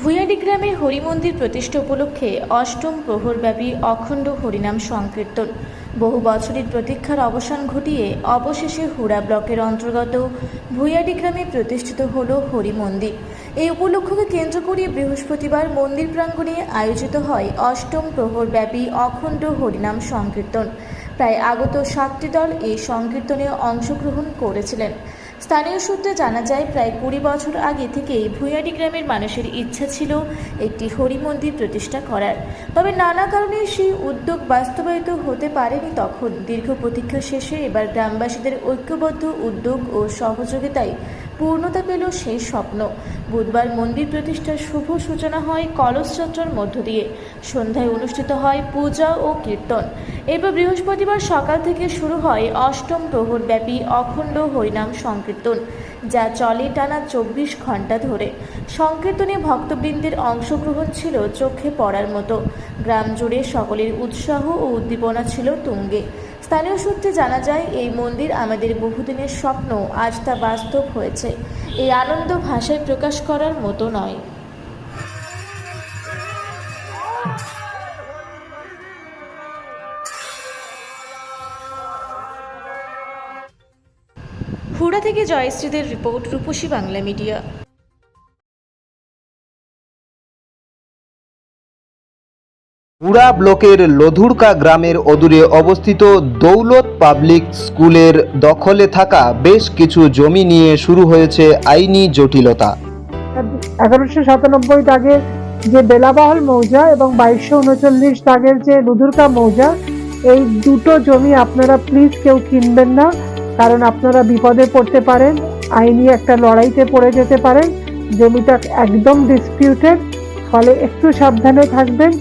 ভূয়াডি গ্রামে হরিমন্দির প্রতিষ্ঠা উপলক্ষে অষ্টম প্রহরব্যাপী অখণ্ড হরিনাম সংকীর্তন। বহু বছরের প্রতীক্ষার অবসান ঘটিয়ে অবশেষে হুড়া ব্লকের অন্তর্গত ভূয়াডি গ্রামে প্রতিষ্ঠিত হল হরিমন্দির। এই উপলক্ষকে কেন্দ্র করে বৃহস্পতিবার মন্দির প্রাঙ্গণে আয়োজিত হয় অষ্টম প্রহরব্যাপী অখণ্ড হরিনাম সংকীর্তন। প্রায় আগত সাতটি দল এই সংকীর্তনে অংশগ্রহণ করেছিলেন। স্থানীয় সূত্রে জানা যায়, প্রায় কুড়ি বছর আগে থেকেই ভূয়াডি গ্রামের মানুষের ইচ্ছা ছিল একটি হরি মন্দির প্রতিষ্ঠা করার। তবে নানা কারণে সেই উদ্যোগ বাস্তবায়িত হতে পারেনি তখন। দীর্ঘ প্রতীক্ষা শেষে এবার গ্রামবাসীদের ঐক্যবদ্ধ উদ্যোগ ও সহযোগিতায় পূর্ণতা পেল সেই স্বপ্ন। বুধবার মন্দির প্রতিষ্ঠার শুভ সূচনা হয় কলসযাত্রার মধ্য দিয়ে। সন্ধ্যায় অনুষ্ঠিত হয় পূজা ও কীর্তন। এরপর বৃহস্পতিবার সকাল থেকে শুরু হয় অষ্টম প্রহরব্যাপী অখণ্ড হরিনাম সংকীর্তন, যা চলে টানা চব্বিশ ঘণ্টা ধরে। সংকীর্তনে ভক্তবৃন্দের অংশগ্রহণ ছিল চোখে পড়ার মতো। গ্রাম জুড়ে সকলের উৎসাহ ও উদ্দীপনা ছিল তুঙ্গে। স্থানীয় সূত্রে জানা যায়, এই মন্দির আমাদের বহুদিনের স্বপ্ন, আজ তা বাস্তব হয়েছে। এই আনন্দ ভাষায় প্রকাশ করার মতো নয়। হুড়া থেকে জয়শ্রীদের রিপোর্ট রূপসী বাংলা মিডিয়া। পুরা ব্লকের লধুরকা গ্রামের অদূরে অবস্থিত দৌলত পাবলিক স্কুলের দখলে থাকা বেশ কিছু জমি নিয়ে শুরু হয়েছে আইনি জটিলতা। এগারোশো সাতানব্বই দাগের যে বেলাবহল মৌজা এবং বাইশশো উনচল্লিশ দাগের যে লুধুরকা মৌজা এই দুটো জমি আপনারা প্লিজ কেউ কিনবেন না। কারণ আপনারা বিপদে পড়তে পারেন, আইনি একটা লড়াইতে পড়ে যেতে পারেন, জমিটা একদম ডিসপিউটেড ফলে একটু সাবধানে থাকবেন।